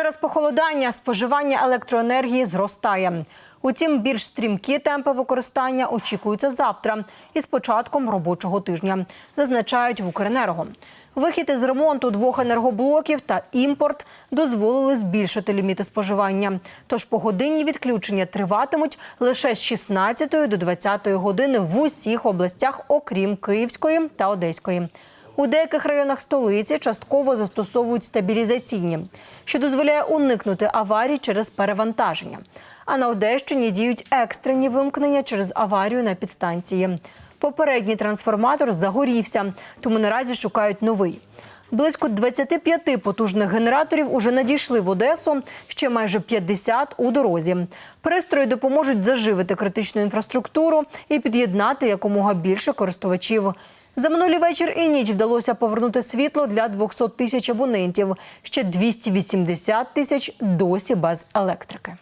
Через похолодання споживання електроенергії зростає. Утім, більш стрімкі темпи використання очікуються завтра із початком робочого тижня, зазначають в Укренерго. Вихід із ремонту двох енергоблоків та імпорт дозволили збільшити ліміти споживання. Тож погодинні відключення триватимуть лише з 16 до 20 години в усіх областях, окрім Київської та Одеської. У деяких районах столиці частково застосовують стабілізаційні, що дозволяє уникнути аварій через перевантаження. А на Одещині діють екстрені вимкнення через аварію на підстанції. Попередній трансформатор загорівся, тому наразі шукають новий. Близько 25 потужних генераторів уже надійшли в Одесу, ще майже 50 у дорозі. Пристрої допоможуть заживити критичну інфраструктуру і під'єднати якомога більше користувачів. За минулий вечір і ніч вдалося повернути світло для 200 тисяч абонентів. Ще 280 тисяч досі без електрики.